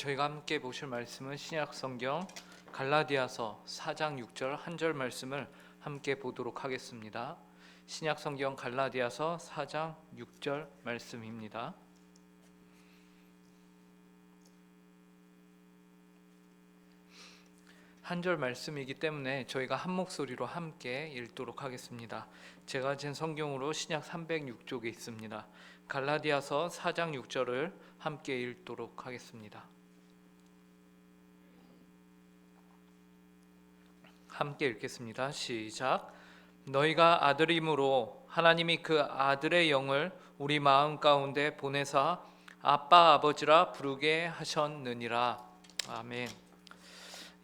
저희가 함께 보실 말씀은 신약 성경 갈라디아서 4장 6절 한 절 말씀을 함께 보도록 하겠습니다. 신약 성경 갈라디아서 4장 6절 말씀입니다. 한 절 말씀이기 때문에 저희가 한 목소리로 함께 읽도록 하겠습니다. 제가 진 성경으로 신약 306쪽에 있습니다. 갈라디아서 4장 6절을 함께 읽도록 하겠습니다. 함께 읽겠습니다. 시작. 너희가 아들임으로 하나님이 그 아들의 영을 우리 마음 가운데 보내사 아빠 아버지라 부르게 하셨느니라. 아멘.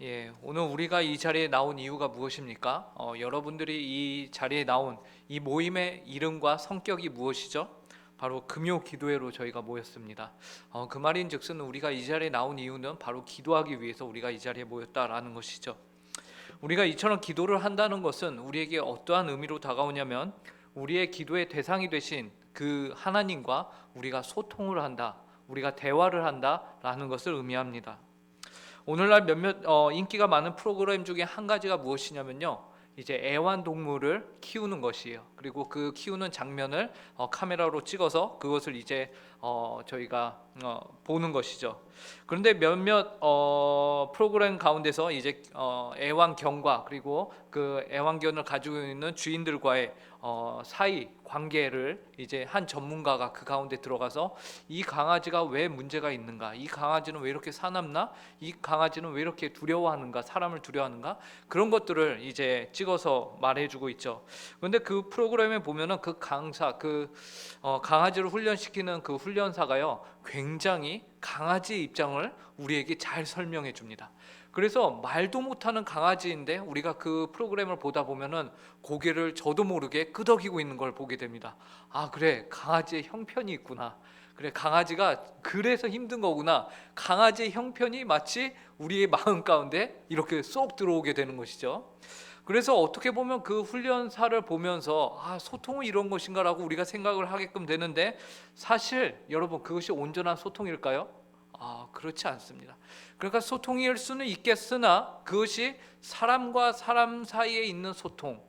예, 오늘 우리가 이 자리에 나온 이유가 무엇입니까? 어, 여러분들이 이 자리에 나온 이 모임의 이름과 성격이 무엇이죠? 바로 금요 기도회로 저희가 모였습니다. 어, 그 말인즉슨 우리가 이 자리에 나온 이유는 바로 기도하기 위해서 우리가 이 자리에 모였다라는 것이죠. 우리가 이처럼 기도를 한다는 것은 우리에게 어떠한 의미로 다가오냐면 우리의 기도의 대상이 되신 그 하나님과 우리가 소통을 한다, 우리가 대화를 한다라는 것을 의미합니다. 오늘날 몇몇 어, 인기가 많은 프로그램 중에 한 가지가 무엇이냐면요. 이제 애완동물을 키우는 것이에요. 그리고 그 키우는 장면을 어, 카메라로 찍어서 그것을 이제 어, 저희가 어, 보는 것이죠. 그런데 몇몇 어, 프로그램 가운데서 이제 어, 애완견과 그리고 그 애완견을 가지고 있는 주인들과의 어, 사이 관계를 이제 한 전문가가 그 가운데 들어가서 이 강아지가 왜 문제가 있는가, 이 강아지는 왜 이렇게 사납나, 이 강아지는 왜 이렇게 두려워하는가, 사람을 두려워하는가 그런 것들을 이제 찍어서 말해주고 있죠. 그런데 그 프로그램에 보면은 그 강사, 그 어, 강아지를 훈련시키는 그 훈련사가요, 굉장히 강아지 입장을 우리에게 잘 설명해 줍니다. 그래서 말도 못하는 강아지인데 우리가 그 프로그램을 보다 보면은 고개를 저도 모르게 끄덕이고 있는 걸 보게 됩니다. 아 그래 강아지의 형편이 있구나. 그래 강아지가 그래서 힘든 거구나. 강아지의 형편이 마치 우리의 마음 가운데 이렇게 쏙 들어오게 되는 것이죠. 그래서 어떻게 보면 그 훈련사를 보면서 아 소통은 이런 것인가라고 우리가 생각을 하게끔 되는데 사실 여러분 그것이 온전한 소통일까요? 아 그렇지 않습니다. 그러니까 소통일 수는 있겠으나 그것이 사람과 사람 사이에 있는 소통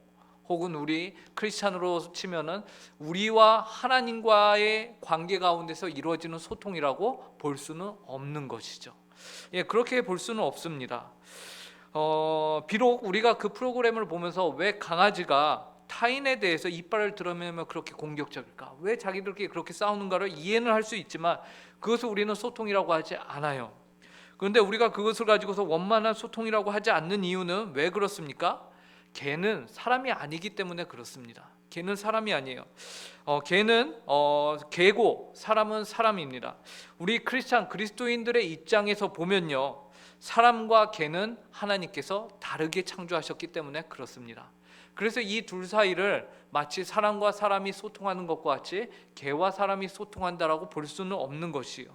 혹은 우리 크리스찬으로 치면은 우리와 하나님과의 관계 가운데서 이루어지는 소통이라고 볼 수는 없는 것이죠. 예, 그렇게 볼 수는 없습니다. 어, 비록 우리가 그 프로그램을 보면서 왜 강아지가 타인에 대해서 이빨을 드러내며 그렇게 공격적일까? 왜 자기들끼리 그렇게 싸우는가를 이해는 할 수 있지만 그것을 우리는 소통이라고 하지 않아요. 그런데 우리가 그것을 가지고서 원만한 소통이라고 하지 않는 이유는 왜 그렇습니까? 개는 사람이 아니기 때문에 그렇습니다. 개는 사람이 아니에요. 어, 개는 어, 개고 사람은 사람입니다. 우리 크리스찬 그리스도인들의 입장에서 보면요. 사람과 개는 하나님께서 다르게 창조하셨기 때문에 그렇습니다. 그래서 이 둘 사이를 마치 사람과 사람이 소통하는 것과 같이 개와 사람이 소통한다라고 볼 수는 없는 것이요.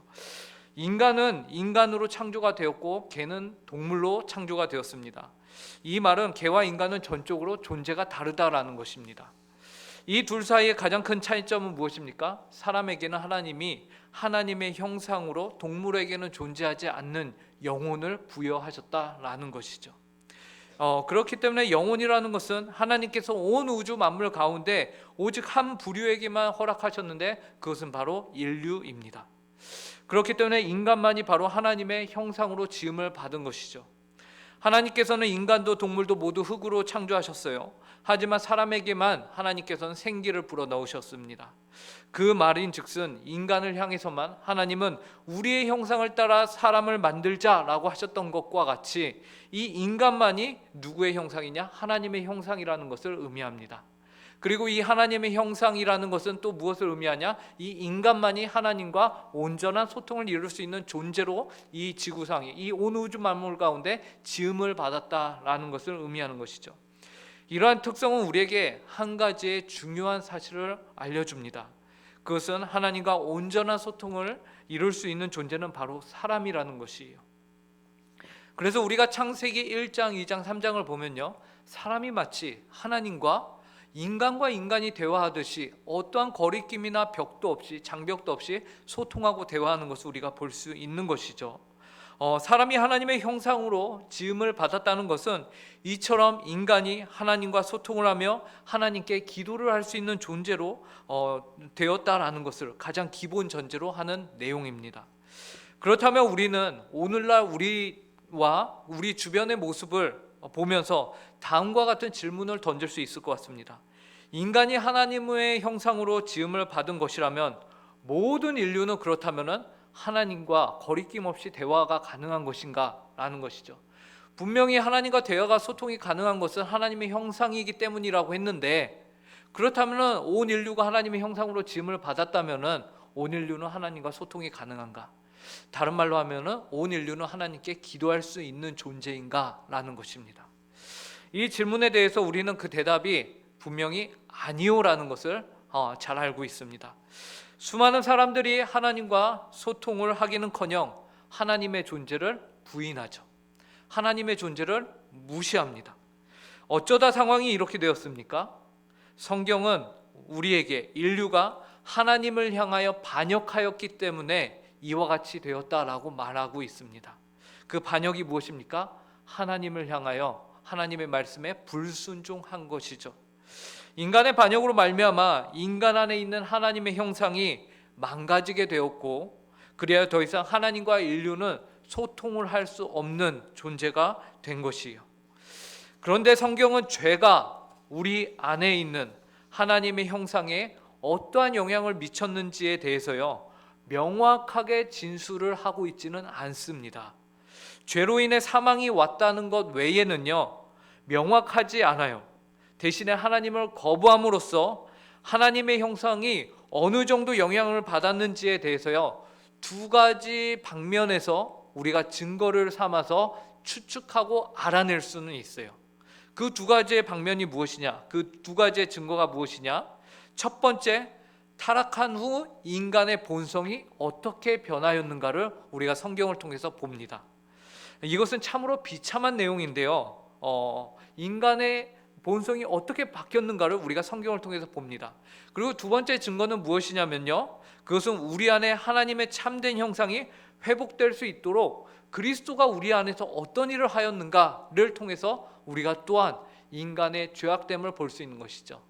인간은 인간으로 창조가 되었고 개는 동물로 창조가 되었습니다. 이 말은 개와 인간은 전적으로 존재가 다르다라는 것입니다. 이 둘 사이의 가장 큰 차이점은 무엇입니까? 사람에게는 하나님이 하나님의 형상으로 동물에게는 존재하지 않는 영혼을 부여하셨다라는 것이죠. 어, 그렇기 때문에 영혼이라는 것은 하나님께서 온 우주 만물 가운데 오직 한 부류에게만 허락하셨는데 그것은 바로 인류입니다. 그렇기 때문에 인간만이 바로 하나님의 형상으로 지음을 받은 것이죠. 하나님께서는 인간도 동물도 모두 흙으로 창조하셨어요. 하지만 사람에게만 하나님께서는 생기를 불어 넣으셨습니다. 그 말인 즉슨 인간을 향해서만 하나님은 우리의 형상을 따라 사람을 만들자라고 하셨던 것과 같이 이 인간만이 누구의 형상이냐? 하나님의 형상이라는 것을 의미합니다. 그리고 이 하나님의 형상이라는 것은 또 무엇을 의미하냐? 이 인간만이 하나님과 온전한 소통을 이룰 수 있는 존재로 이 지구상에 이 온 우주 만물 가운데 지음을 받았다라는 것을 의미하는 것이죠. 이러한 특성은 우리에게 한 가지의 중요한 사실을 알려줍니다. 그것은 하나님과 온전한 소통을 이룰 수 있는 존재는 바로 사람이라는 것이에요. 그래서 우리가 창세기 1장, 2장, 3장을 보면요. 사람이 마치 하나님과 인간과 인간이 대화하듯이 어떠한 거리낌이나 벽도 없이 장벽도 없이 소통하고 대화하는 것을 우리가 볼 수 있는 것이죠. 어, 사람이 하나님의 형상으로 지음을 받았다는 것은 이처럼 인간이 하나님과 소통을 하며 하나님께 기도를 할 수 있는 존재로 어, 되었다라는 것을 가장 기본 전제로 하는 내용입니다. 그렇다면 우리는 오늘날 우리와 우리 주변의 모습을 보면서 다음과 같은 질문을 던질 수 있을 것 같습니다. 인간이 하나님의 형상으로 지음을 받은 것이라면 모든 인류는 그렇다면은 하나님과 거리낌 없이 대화가 가능한 것인가라는 것이죠. 분명히 하나님과 대화가 소통이 가능한 것은 하나님의 형상이기 때문이라고 했는데 그렇다면은 온 인류가 하나님의 형상으로 지음을 받았다면은 온 인류는 하나님과 소통이 가능한가? 다른 말로 하면은 온 인류는 하나님께 기도할 수 있는 존재인가라는 것입니다. 이 질문에 대해서 우리는 그 대답이 분명히 아니오라는 것을 어, 잘 알고 있습니다. 수많은 사람들이 하나님과 소통을 하기는커녕 하나님의 존재를 부인하죠. 하나님의 존재를 무시합니다. 어쩌다 상황이 이렇게 되었습니까? 성경은 우리에게 인류가 하나님을 향하여 반역하였기 때문에 이와 같이 되었다라고 말하고 있습니다. 그 반역이 무엇입니까? 하나님을 향하여 하나님의 말씀에 불순종한 것이죠. 인간의 반역으로 말미암아 인간 안에 있는 하나님의 형상이 망가지게 되었고 그래야 더 이상 하나님과 인류는 소통을 할 수 없는 존재가 된 것이에요. 그런데 성경은 죄가 우리 안에 있는 하나님의 형상에 어떠한 영향을 미쳤는지에 대해서요. 명확하게 진술을 하고 있지는 않습니다. 죄로 인해 사망이 왔다는 것 외에는요. 명확하지 않아요. 대신에 하나님을 거부함으로써 하나님의 형상이 어느 정도 영향을 받았는지에 대해서요. 두 가지 방면에서 우리가 증거를 삼아서 추측하고 알아낼 수는 있어요. 그 두 가지의 방면이 무엇이냐? 그 두 가지의 증거가 무엇이냐? 첫 번째, 타락한 후 인간의 본성이 어떻게 변하였는가를 우리가 성경을 통해서 봅니다. 이것은 참으로 비참한 내용인데요. 어, 인간의 본성이 어떻게 바뀌었는가를 우리가 성경을 통해서 봅니다. 그리고 두 번째 증거는 무엇이냐면요. 그것은 우리 안에 하나님의 참된 형상이 회복될 수 있도록 그리스도가 우리 안에서 어떤 일을 하였는가를 통해서 우리가 또한 인간의 죄악됨을 볼 수 있는 것이죠.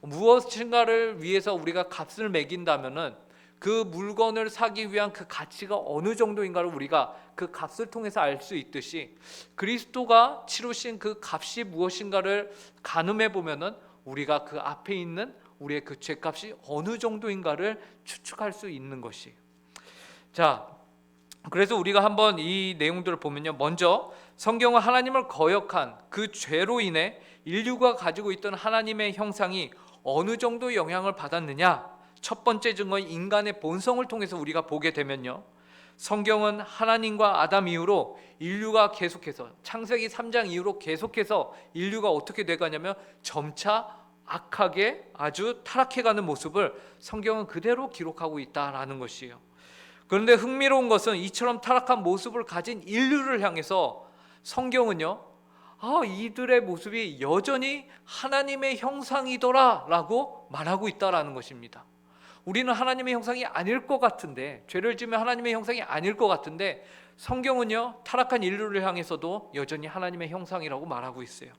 무엇인가를 위해서 우리가 값을 매긴다면은 그 물건을 사기 위한 그 가치가 어느 정도인가를 우리가 그 값을 통해서 알 수 있듯이 그리스도가 치르신 그 값이 무엇인가를 가늠해 보면은 우리가 그 앞에 있는 우리의 그 죄값이 어느 정도인가를 추측할 수 있는 것이. 자, 그래서 우리가 한번 이 내용들을 보면요. 먼저 성경은 하나님을 거역한 그 죄로 인해 인류가 가지고 있던 하나님의 형상이 어느 정도 영향을 받았느냐? 첫 번째 증거인 인간의 본성을 통해서 우리가 보게 되면요. 성경은 하나님과 아담 이후로 인류가 계속해서 창세기 3장 이후로 계속해서 인류가 어떻게 돼가냐면 점차 악하게 아주 타락해가는 모습을 성경은 그대로 기록하고 있다라는 것이에요. 그런데 흥미로운 것은 이처럼 타락한 모습을 가진 인류를 향해서 성경은요, 아, 이들의 모습이 여전히 하나님의 형상이더라라고 말하고 있다라는 것입니다. 우리는 하나님의 형상이 아닐 것 같은데 죄를 지면 하나님의 형상이 아닐 것 같은데 성경은요 타락한 인류를 향해서도 여전히 하나님의 형상이라고 말하고 있어요.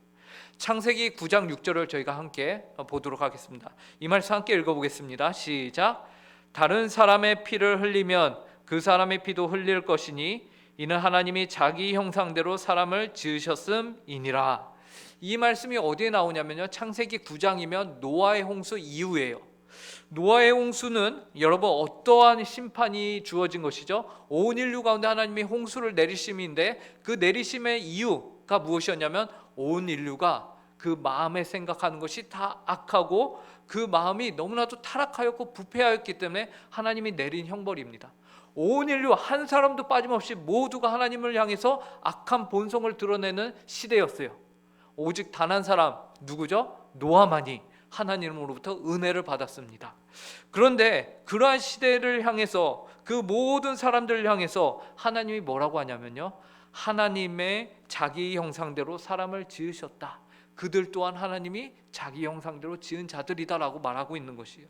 창세기 9장 6절을 저희가 함께 보도록 하겠습니다. 이 말씀 함께 읽어보겠습니다. 시작. 다른 사람의 피를 흘리면 그 사람의 피도 흘릴 것이니 이는 하나님이 자기 형상대로 사람을 지으셨음이니라. 이 말씀이 어디에 나오냐면요. 창세기 9장이면 노아의 홍수 이후에요. 노아의 홍수는 여러분 어떠한 심판이 주어진 것이죠? 온 인류 가운데 하나님이 홍수를 내리심인데 그 내리심의 이유가 무엇이었냐면 온 인류가 그 마음에 생각하는 것이 다 악하고 그 마음이 너무나도 타락하였고 부패하였기 때문에 하나님이 내린 형벌입니다. 온 인류 한 사람도 빠짐없이 모두가 하나님을 향해서 악한 본성을 드러내는 시대였어요. 오직 단 한 사람 누구죠? 노아만이 하나님으로부터 은혜를 받았습니다. 그런데 그러한 시대를 향해서 그 모든 사람들을 향해서 하나님이 뭐라고 하냐면요. 하나님의 자기 형상대로 사람을 지으셨다. 그들 또한 하나님이 자기 형상대로 지은 자들이다라고 말하고 있는 것이에요.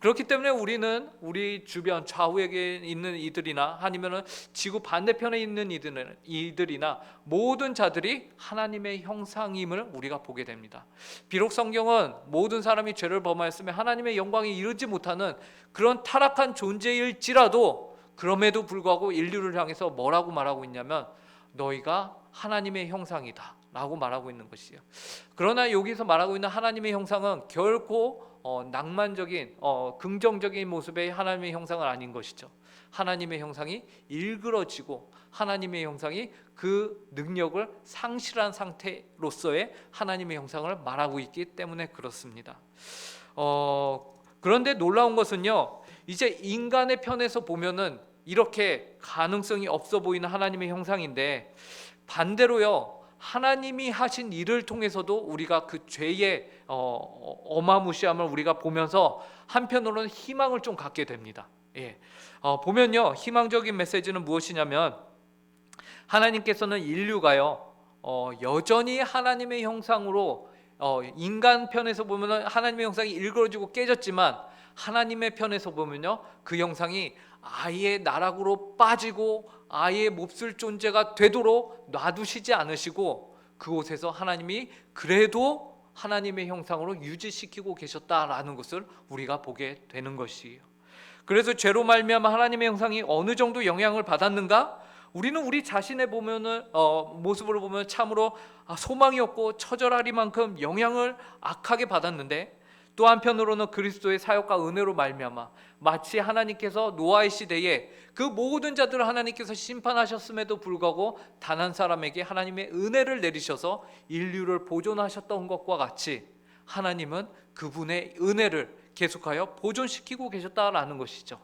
그렇기 때문에 우리는 우리 주변 좌우에 있는 이들이나 아니면은 지구 반대편에 있는 이들이나 모든 자들이 하나님의 형상임을 우리가 보게 됩니다. 비록 성경은 모든 사람이 죄를 범하였으며 하나님의 영광에 이르지 못하는 그런 타락한 존재일지라도 그럼에도 불구하고 인류를 향해서 뭐라고 말하고 있냐면 너희가 하나님의 형상이다. 라고 말하고 있는 것이요. 그러나 여기서 말하고 있는 하나님의 형상은 결코 어, 낭만적인 어, 긍정적인 모습의 하나님의 형상은 아닌 것이죠. 하나님의 형상이 일그러지고 하나님의 형상이 그 능력을 상실한 상태로서의 하나님의 형상을 말하고 있기 때문에 그렇습니다. 어, 그런데 놀라운 것은요. 이제 인간의 편에서 보면은 이렇게 가능성이 없어 보이는 하나님의 형상인데 반대로요. 하나님이 하신 일을 통해서도 우리가 그 죄의 어, 어마무시함을 우리가 보면서 한편으로는 희망을 좀 갖게 됩니다. 예. 어, 보면요 희망적인 메시지는 무엇이냐면 하나님께서는 인류가요 어, 여전히 하나님의 형상으로 어, 인간 편에서 보면은 하나님의 형상이 일그러지고 깨졌지만 하나님의 편에서 보면요 그 형상이 아예 나락으로 빠지고 아예 몹쓸 존재가 되도록 놔두시지 않으시고 그곳에서 하나님이 그래도 하나님의 형상으로 유지시키고 계셨다라는 것을 우리가 보게 되는 것이에요. 그래서 죄로 말미암아 하나님의 형상이 어느 정도 영향을 받았는가? 우리는 우리 자신의 보면은 어, 모습으로 보면 참으로 아, 소망이 없고 처절하리만큼 영향을 악하게 받았는데 또 한편으로는 그리스도의 사역과 은혜로 말미암아 마치 하나님께서 노아의 시대에 그 모든 자들을 하나님께서 심판하셨음에도 불구하고 단 한 사람에게 하나님의 은혜를 내리셔서 인류를 보존하셨던 것과 같이 하나님은 그분의 은혜를 계속하여 보존시키고 계셨다라는 것이죠.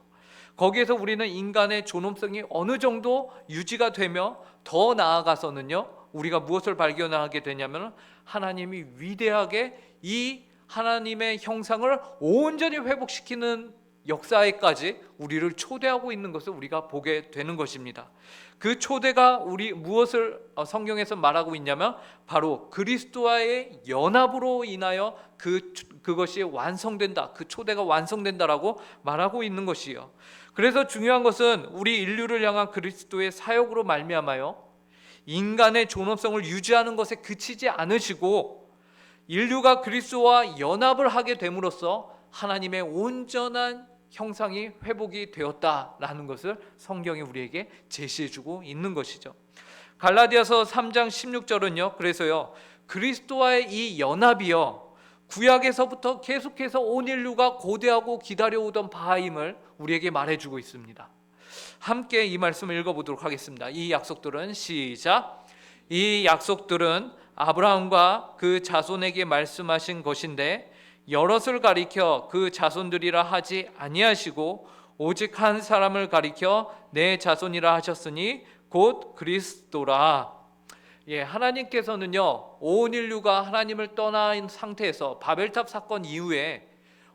거기에서 우리는 인간의 존엄성이 어느 정도 유지가 되며 더 나아가서는요. 우리가 무엇을 발견하게 되냐면 하나님이 위대하게 이 하나님의 형상을 온전히 회복시키는 역사에까지 우리를 초대하고 있는 것을 우리가 보게 되는 것입니다. 그 초대가 우리 무엇을 어, 성경에서 말하고 있냐면 바로 그리스도와의 연합으로 인하여 그 그것이 완성된다. 그 초대가 완성된다라고 말하고 있는 것이요. 그래서 중요한 것은 우리 인류를 향한 그리스도의 사역으로 말미암아요. 인간의 존엄성을 유지하는 것에 그치지 않으시고 인류가 그리스도와 연합을 하게 됨으로써 하나님의 온전한 형상이 회복이 되었다라는 것을 성경이 우리에게 제시해 주고 있는 것이죠. 갈라디아서 3장 16절은요. 그래서요. 그리스도와의 이 연합이요. 구약에서부터 계속해서 온 인류가 고대하고 기다려오던 바임을 우리에게 말해 주고 있습니다. 함께 이 말씀을 읽어 보도록 하겠습니다. 이 약속들은 시작. 이 약속들은 아브라함과 그 자손에게 말씀하신 것인데 여럿을 가리켜 그 자손들이라 하지 아니하시고 오직 한 사람을 가리켜 내 자손이라 하셨으니 곧 그리스도라. 예, 하나님께서는요 온 인류가 하나님을 떠난 상태에서 바벨탑 사건 이후에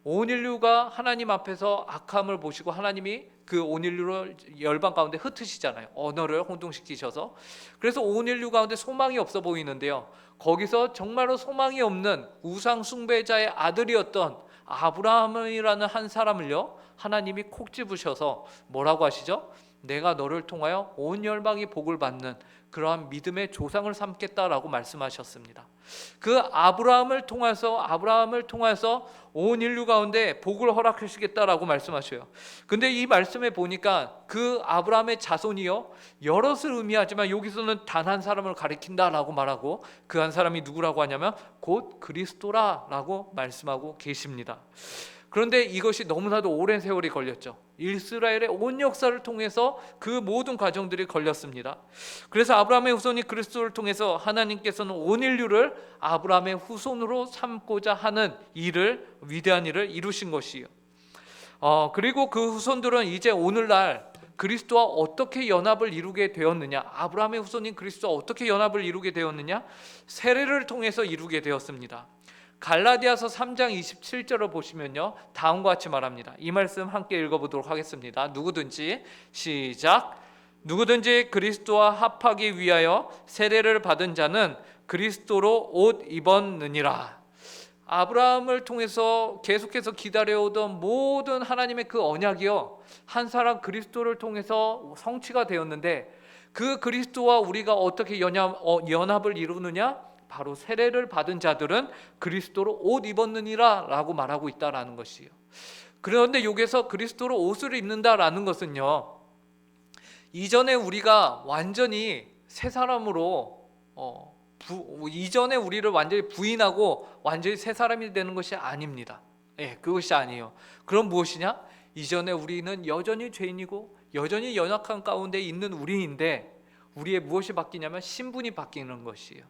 온 인류가 하나님 앞에서 악함을 보시고 하나님이 그 온 인류를 열방 가운데 흩으시잖아요. 언어를 혼동시키셔서. 그래서 온 인류 가운데 소망이 없어 보이는데요. 거기서 정말로 소망이 없는 우상 숭배자의 아들이었던 아브라함이라는 한 사람을요. 하나님이 콕 집으셔서 뭐라고 하시죠? 내가 너를 통하여 온 열방이 복을 받는 그러한 믿음의 조상을 삼겠다라고 말씀하셨습니다. 그 아브라함을 통해서 아브라함을 통해서 온 인류 가운데 복을 허락하시겠다라고 말씀하셔요. 근데 이 말씀에 보니까 그 아브라함의 자손이요 여럿을 의미하지만 여기서는 단 한 사람을 가리킨다라고 말하고 그 한 사람이 누구라고 하냐면 곧 그리스도라라고 말씀하고 계십니다. 그런데 이것이 너무나도 오랜 세월이 걸렸죠. 이스라엘의 온 역사를 통해서 그 모든 과정들이 걸렸습니다. 그래서 아브라함의 후손이 그리스도를 통해서 하나님께서는 온 인류를 아브라함의 후손으로 삼고자 하는 일을 위대한 일을 이루신 것이요. 어, 그리고 그 후손들은 이제 오늘날 그리스도와 어떻게 연합을 이루게 되었느냐? 아브라함의 후손인 그리스도와 어떻게 연합을 이루게 되었느냐? 세례를 통해서 이루게 되었습니다. 갈라디아서 3장 27절을 보시면요. 다음과 같이 말합니다. 이 말씀 함께 읽어 보도록 하겠습니다. 누구든지 시작. 누구든지 그리스도와 합하기 위하여 세례를 받은 자는 그리스도로 옷 입었느니라. 아브라함을 통해서 계속해서 기다려오던 모든 하나님의 그 언약이요 한 사람 그리스도를 통해서 성취가 되었는데 그 그리스도와 우리가 어떻게 연합, 어, 연합을 이루느냐 바로 세례를 받은 자들은 그리스도로 옷 입었느니라라고 말하고 있다라는 것이요. 그런데 여기서 그리스도로 옷을 입는다라는 것은요 이전에 우리가 완전히 새 사람으로 어, 부, 이전에 우리를 완전히 부인하고 완전히 새 사람이 되는 것이 아닙니다. 예, 그것이 아니에요. 그럼 무엇이냐? 이전에 우리는 여전히 죄인이고 여전히 연약한 가운데 있는 우리인데 우리의 무엇이 바뀌냐면 신분이 바뀌는 것이에요.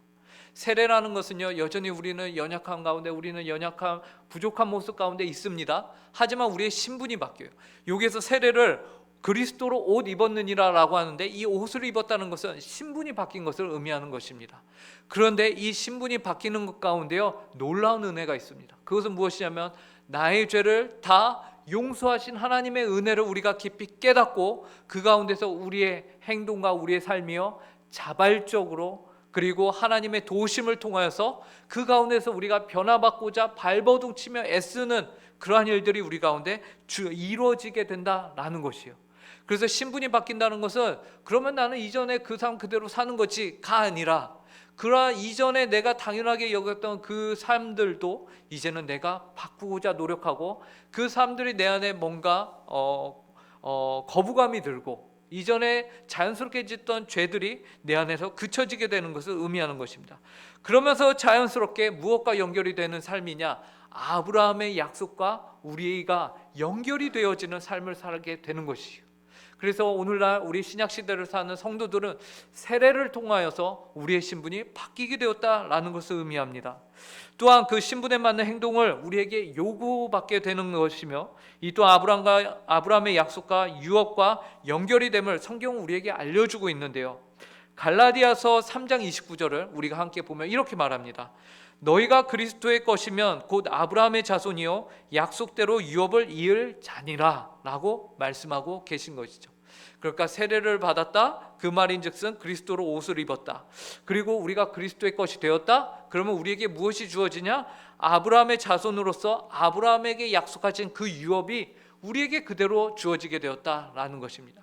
세례라는 것은요 여전히 우리는 연약한 가운데 우리는 연약한 부족한 모습 가운데 있습니다. 하지만 우리의 신분이 바뀌어요. 여기서 세례를 그리스도로 옷 입었느니라 라고 하는데 이 옷을 입었다는 것은 신분이 바뀐 것을 의미하는 것입니다. 그런데 이 신분이 바뀌는 것 가운데요 놀라운 은혜가 있습니다. 그것은 무엇이냐면 나의 죄를 다 용서하신 하나님의 은혜를 우리가 깊이 깨닫고 그 가운데서 우리의 행동과 우리의 삶이요 자발적으로 그리고 하나님의 도심을 통하여서 그 가운데서 우리가 변화받고자 발버둥 치며 애쓰는 그러한 일들이 우리 가운데 주 이루어지게 된다라는 것이요. 그래서 신분이 바뀐다는 것은 그러면 나는 이전에 그 삶 그대로 사는 거지가 아니라 그러한 이전에 내가 당연하게 여겼던 그 삶들도 이제는 내가 바꾸고자 노력하고 그 삶들이 내 안에 뭔가 어, 어, 거부감이 들고 이전에 자연스럽게 짓던 죄들이 내 안에서 그쳐지게 되는 것을 의미하는 것입니다. 그러면서 자연스럽게 무엇과 연결이 되는 삶이냐? 아브라함의 약속과 우리가 연결이 되어지는 삶을 살게 되는 것이요. 그래서 오늘날 우리 신약 시대를 사는 성도들은 세례를 통하여서 우리의 신분이 바뀌게 되었다라는 것을 의미합니다. 또한 그 신분에 맞는 행동을 우리에게 요구받게 되는 것이며 이또 아브람과 아브라함의 약속과 유업과 연결이 됨을 성경은 우리에게 알려주고 있는데요. 갈라디아서 3장 29절을 우리가 함께 보면 이렇게 말합니다. 너희가 그리스도의 것이면 곧 아브라함의 자손이요 약속대로 유업을 이을 자니라라고 말씀하고 계신 것이죠. 그러니까 세례를 받았다 그 말인즉슨 그리스도로 옷을 입었다. 그리고 우리가 그리스도의 것이 되었다. 그러면 우리에게 무엇이 주어지냐? 아브라함의 자손으로서 아브라함에게 약속하신 그 유업이 우리에게 그대로 주어지게 되었다라는 것입니다.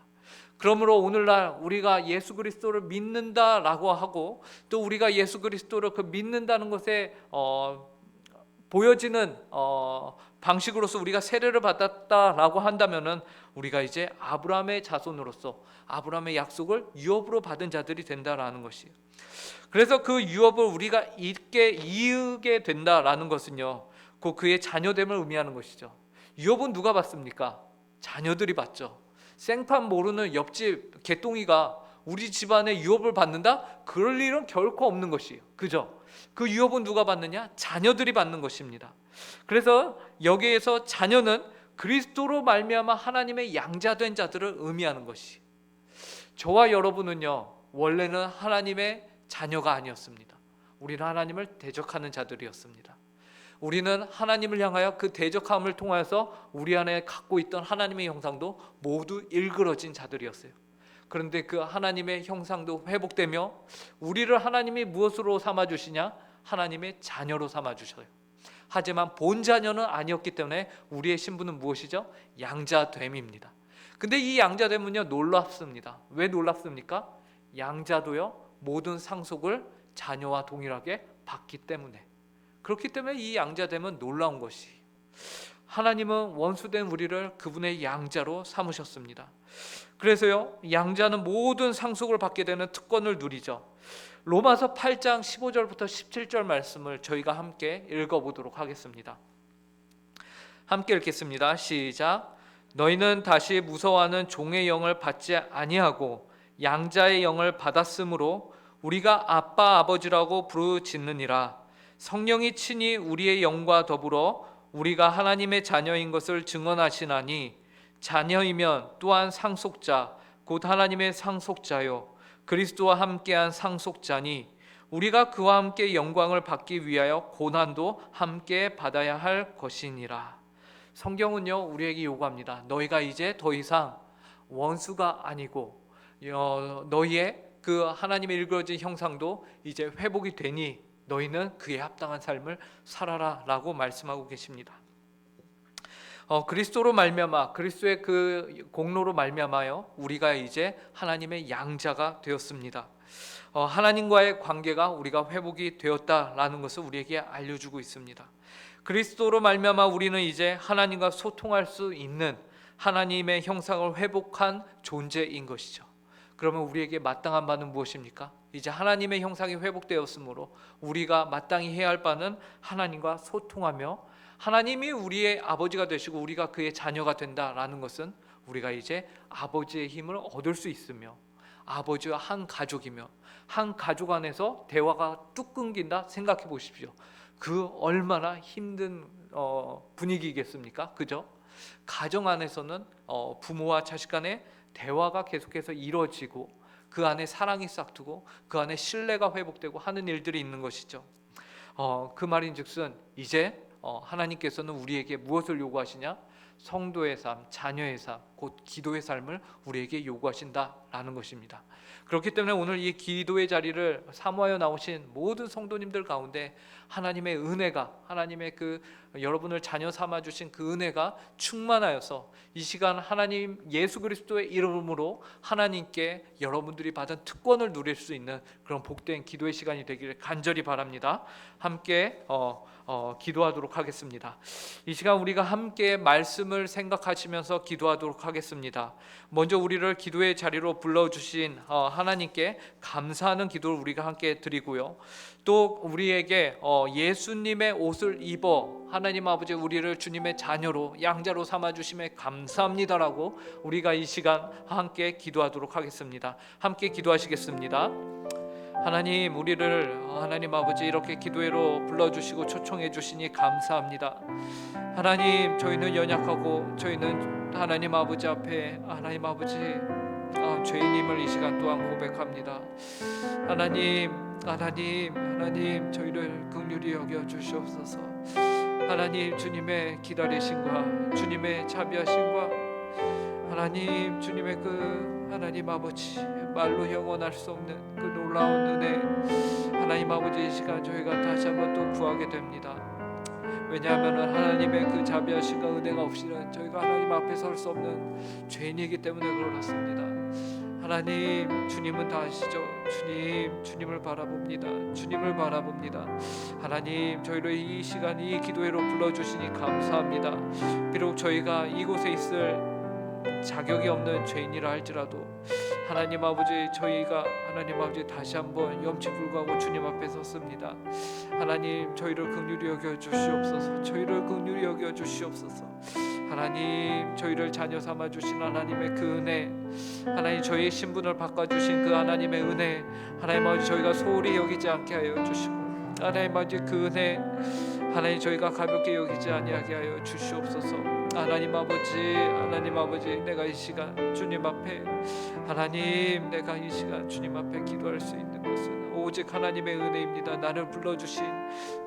그러므로 오늘날 우리가 예수 그리스도를 믿는다라고 하고 또 우리가 예수 그리스도를 그 믿는다는 것에 어, 보여지는 어, 방식으로서 우리가 세례를 받았다라고 한다면은 우리가 이제 아브라함의 자손으로서 아브라함의 약속을 유업으로 받은 자들이 된다라는 것이에요. 그래서 그 유업을 우리가 잊게 이으게 된다라는 것은요, 그 그의 자녀됨을 의미하는 것이죠. 유업은 누가 받습니까? 자녀들이 받죠. 생판 모르는 옆집 개똥이가 우리 집안에 유업을 받는다? 그럴 일은 결코 없는 것이에요. 그죠? 그 유업은 누가 받느냐? 자녀들이 받는 것입니다. 그래서 여기에서 자녀는 그리스도로 말미암아 하나님의 양자된 자들을 의미하는 것이. 저와 여러분은요 원래는 하나님의 자녀가 아니었습니다. 우리는 하나님을 대적하는 자들이었습니다. 우리는 하나님을 향하여 그 대적함을 통하여서 우리 안에 갖고 있던 하나님의 형상도 모두 일그러진 자들이었어요. 그런데 그 하나님의 형상도 회복되며 우리를 하나님이 무엇으로 삼아 주시냐? 하나님의 자녀로 삼아 주셔요. 하지만 본 자녀는 아니었기 때문에 우리의 신분은 무엇이죠? 양자됨입니다. 근데 이 양자됨은요 놀랍습니다. 왜 놀랍습니까? 양자도요 모든 상속을 자녀와 동일하게 받기 때문에 그렇기 때문에 이 양자됨은 놀라운 것이 하나님은 원수된 우리를 그분의 양자로 삼으셨습니다. 그래서요 양자는 모든 상속을 받게 되는 특권을 누리죠. 로마서 8장 15절부터 17절 말씀을 저희가 함께 읽어보도록 하겠습니다. 함께 읽겠습니다. 시작. 너희는 다시 무서워하는 종의 영을 받지 아니하고 양자의 영을 받았으므로 우리가 아빠 아버지라고 부르짖느니라. 성령이 친히 우리의 영과 더불어 우리가 하나님의 자녀인 것을 증언하시나니 자녀이면 또한 상속자 곧 하나님의 상속자요 그리스도와 함께한 상속자니 우리가 그와 함께 영광을 받기 위하여 고난도 함께 받아야 할 것이니라. 성경은요 우리에게 요구합니다. 너희가 이제 더 이상 원수가 아니고 어, 너희의 그 하나님의 일그러진 형상도 이제 회복이 되니 너희는 그에 합당한 삶을 살아라라고 말씀하고 계십니다. 어, 그리스도로 말미암아 그리스도의 그 공로로 말미암아요 우리가 이제 하나님의 양자가 되었습니다. 어, 하나님과의 관계가 우리가 회복이 되었다라는 것을 우리에게 알려주고 있습니다. 그리스도로 말미암아 우리는 이제 하나님과 소통할 수 있는 하나님의 형상을 회복한 존재인 것이죠. 그러면 우리에게 마땅한 바는 무엇입니까? 이제 하나님의 형상이 회복되었으므로 우리가 마땅히 해야 할 바는 하나님과 소통하며 하나님이 우리의 아버지가 되시고 우리가 그의 자녀가 된다라는 것은 우리가 이제 아버지의 힘을 얻을 수 있으며 아버지와 한 가족이며 한 가족 안에서 대화가 뚝 끊긴다 생각해 보십시오. 그 얼마나 힘든 어, 분위기겠습니까? 그죠? 가정 안에서는 어, 부모와 자식 간의 대화가 계속해서 이루어지고 그 안에 사랑이 싹트고 그 안에 신뢰가 회복되고 하는 일들이 있는 것이죠. 어, 그 말인즉슨 이제 어, 하나님께서는 우리에게 무엇을 요구하시냐? 성도의 삶, 자녀의 삶, 곧 기도의 삶을 우리에게 요구하신다라는 것입니다. 그렇기 때문에 오늘 이 기도의 자리를 사모하여 나오신 모든 성도님들 가운데 하나님의 은혜가 하나님의 그 여러분을 자녀 삼아 주신 그 은혜가 충만하여서 이 시간 하나님 예수 그리스도의 이름으로 하나님께 여러분들이 받은 특권을 누릴 수 있는 그런 복된 기도의 시간이 되기를 간절히 바랍니다. 함께 어, 어, 기도하도록 하겠습니다. 이 시간 우리가 함께 말씀을 생각하시면서 기도하도록 하겠습니다. 먼저 우리를 기도의 자리로 불러 주신 어, 하나님께 감사하는 기도를 우리가 함께 드리고요. 또 우리에게 어, 예수님의 옷을 입어 하나님 아버지 우리를 주님의 자녀로 양자로 삼아 주심에 감사합니다라고 우리가 이 시간 함께 기도하도록 하겠습니다. 함께 기도하시겠습니다. 하나님 우리를 하나님 아버지 이렇게 기도회로 불러주시고 초청해 주시니 감사합니다. 하나님 저희는 연약하고 저희는 하나님 아버지 앞에 하나님 아버지 아, 죄인임을 이 시간 또한 고백합니다. 하나님 하나님 하나님 저희를 긍휼히 여겨 주시옵소서. 하나님 주님의 기다리심과 주님의 자비하심과 하나님 주님의 그 하나님 아버지 말로 형언할 수 없는 그 놀라운 은혜 하나님 아버지 이 시간 저희가 다시 한번 또 구하게 됩니다. 왜냐하면 하나님의 그 자비하심과 은혜가 없이는 저희가 하나님 앞에 설 수 없는 죄인이기 때문에 그렇습니다. 하나님 주님은 다 아시죠? 주님 주님을 바라봅니다. 주님을 바라봅니다. 하나님 저희를 이 시간 이 기도회로 불러주시니 감사합니다. 비록 저희가 이곳에 있을 자격이 없는 죄인이라 할지라도 하나님 아버지 저희가 하나님 아버지 다시 한번 염치 불구하고 주님 앞에 섰습니다. 하나님 저희를 긍휼히 여겨 주시옵소서. 저희를 긍휼히 여겨 주시옵소서. 하나님 저희를 자녀 삼아 주신 하나님의 그 은혜 하나님 저희의 신분을 바꿔 주신 그 하나님의 은혜 하나님 아버지 저희가 소홀히 여기지 않게 하여 주시고 하나님 아버지 그 은혜 하나님 저희가 가볍게 여기지 아니하게 하여 주시옵소서. 하나님 아버지, 하나님 아버지, 내가 이 시간 주님 앞에 하나님, 내가 이 시간 주님 앞에 기도할 수 있는 것은 오직 하나님의 은혜입니다. 나를 불러주신,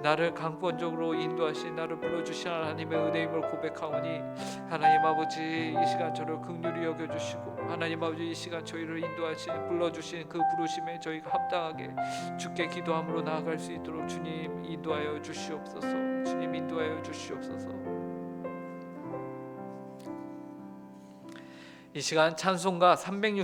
나를 강권적으로 인도하신, 나를 불러주신 하나님의 은혜임을 고백하오니 하나님 아버지 이 시간 저를 극률히 여겨주시고 하나님 아버지 이 시간 저희를 인도하신, 불러주신 그 부르심에 저희가 합당하게 주께 기도함으로 나아갈 수 있도록 주님 인도하여 주시옵소서. 주님 인도하여 주시옵소서. 이 시간 찬송가 306